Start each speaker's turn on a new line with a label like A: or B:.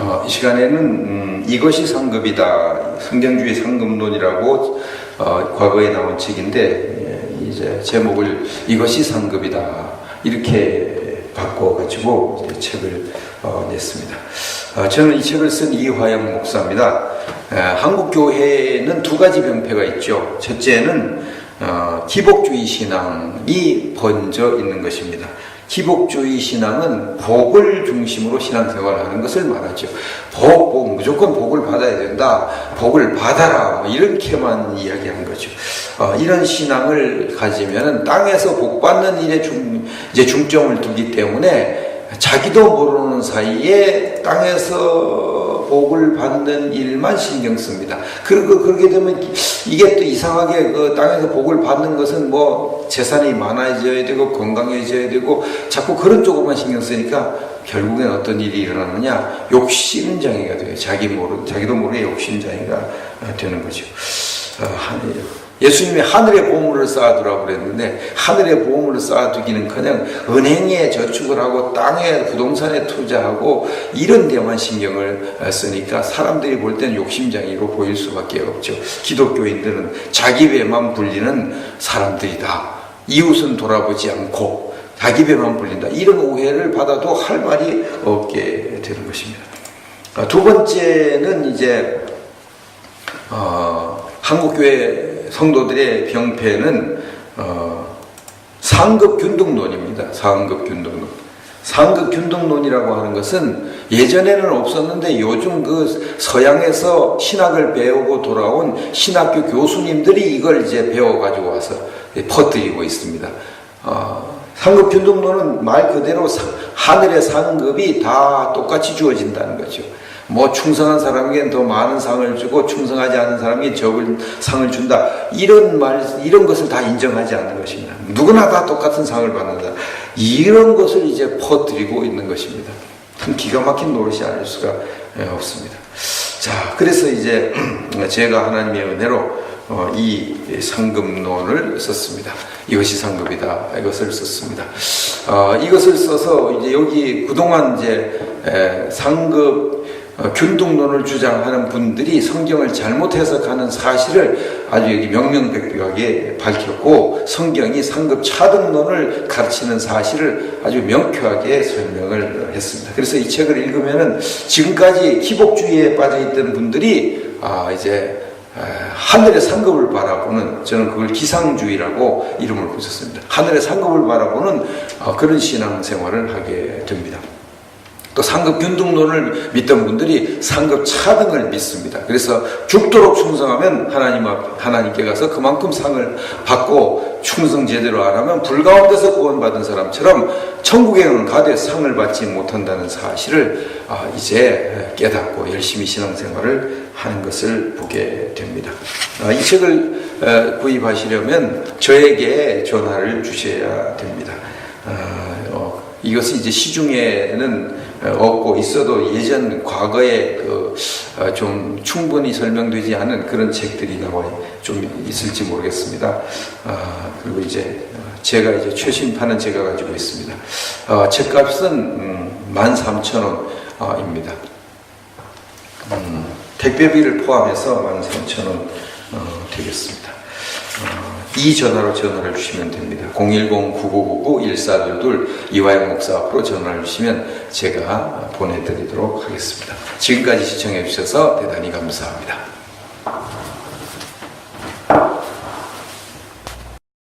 A: 어, 이 시간에는 음, 이것이 상급이다 성경주의 상급론이라고 어, 과거에 나온 책인데 예, 이제 제목을 이것이 상급이다 이렇게 바꿔가지고 책을 어, 냈습니다. 어, 저는 이 책을 쓴 이화영 목사입니다. 에, 한국 교회는 두 가지 병폐가 있죠. 첫째는 어, 기복주의 신앙이 번져 있는 것입니다. 기복주의 신앙은 복을 중심으로 신앙생활을 하는 것을 말하죠. 복, 복, 무조건 복을 받아야 된다. 복을 받아라. 뭐 이렇게만 이야기한 거죠. 어, 이런 신앙을 가지면은 땅에서 복 받는 일에 중, 이제 중점을 두기 때문에 자기도 모르는 사이에 땅에서 복을 받는 일만 신경 씁니다. 그리고 그렇게 되면 이게 또 이상하게 그 땅에서 복을 받는 것은 뭐 재산이 많아져야 되고 건강해져야 되고 자꾸 그런 쪽으로만 신경 쓰니까 결국엔 어떤 일이 일어나느냐 욕심장애가 돼요. 자기 모르 자기도 모르게 욕심장애가 되는 거죠. 어, 하늘, 예수님이 하늘에 보물을 쌓아두라고 그랬는데 하늘에 보물을 쌓아두기는커녕 은행에 저축을 하고 땅에 부동산에 투자하고 이런 데만 신경을 쓰니까 사람들이 볼 때는 욕심장애로 보일 수밖에 없죠. 기독교인들은 자기 배만 불리는 사람들이다. 이웃은 돌아보지 않고 자기 배만 불린다. 이런 오해를 받아도 할 말이 없게 되는 것입니다. 아, 두 번째는 이제 어, 한국교회 성도들의 병폐는 어, 상급 균등론입니다. 상급 균등론. 상급 균등론이라고 하는 것은 예전에는 없었는데 요즘 그 서양에서 신학을 배우고 돌아온 신학교 교수님들이 이걸 이제 배워가지고 와서 퍼뜨리고 있습니다. 어, 상급 균등론은 말 그대로 사, 하늘의 상급이 다 똑같이 주어진다는 거죠. 뭐 충성한 사람에게는 더 많은 상을 주고 충성하지 않은 사람에게 적은 상을 준다. 이런 말, 이런 것을 다 인정하지 않는 것입니다. 누구나 다 똑같은 상을 받는다. 이런 것을 이제 퍼뜨리고 있는 것입니다. 참 기가 막힌 노릇이 아닐 수가 없습니다. 자, 그래서 이제 제가 하나님의 은혜로 어, 이 상급론을 썼습니다. 이것이 상급이다. 이것을 썼습니다. 어, 이것을 써서 이제 여기 그동안 이제 에, 상급 어, 균등론을 주장하는 분들이 성경을 잘못 해석하는 사실을 아주 여기 명명백백하게 밝혔고 성경이 상급 차등론을 가르치는 사실을 아주 명쾌하게 설명을 했습니다. 그래서 이 책을 읽으면은 지금까지 기복주의에 빠져 있던 분들이 아 이제 하늘의 상급을 바라보는 저는 그걸 기상주의라고 이름을 붙였습니다. 하늘의 상급을 바라보는 어, 그런 신앙생활을 하게 됩니다. 또 상급 균등론을 믿던 분들이 상급 차등을 믿습니다. 그래서 죽도록 충성하면 하나님 앞 하나님께 가서 그만큼 상을 받고 충성 제대로 안 하면 불 가운데서 구원받은 사람처럼 천국에는 가되 상을 받지 못한다는 사실을 아, 이제 깨닫고 열심히 신앙생활을 하는 것을 보게 됩니다. 아, 이 책을 구입하시려면 저에게 전화를 주셔야 됩니다. 아, 어, 이것은 이제 시중에는 없고 있어도 예전 과거에 그 좀 충분히 설명되지 않은 그런 책들이 나와 좀 있을지 모르겠습니다. 아, 그리고 이제 제가 이제 최신판은 제가 가지고 있습니다. 어, 책값은 음, 13,000원입니다. 음, 택배비를 포함해서 13,000원 어, 되겠습니다. 어, 이 전화로 전화를 주시면 됩니다. 010-9999-1422 이화영 목사 앞으로 전화를 주시면 제가 보내드리도록 하겠습니다. 지금까지 시청해 주셔서 대단히 감사합니다.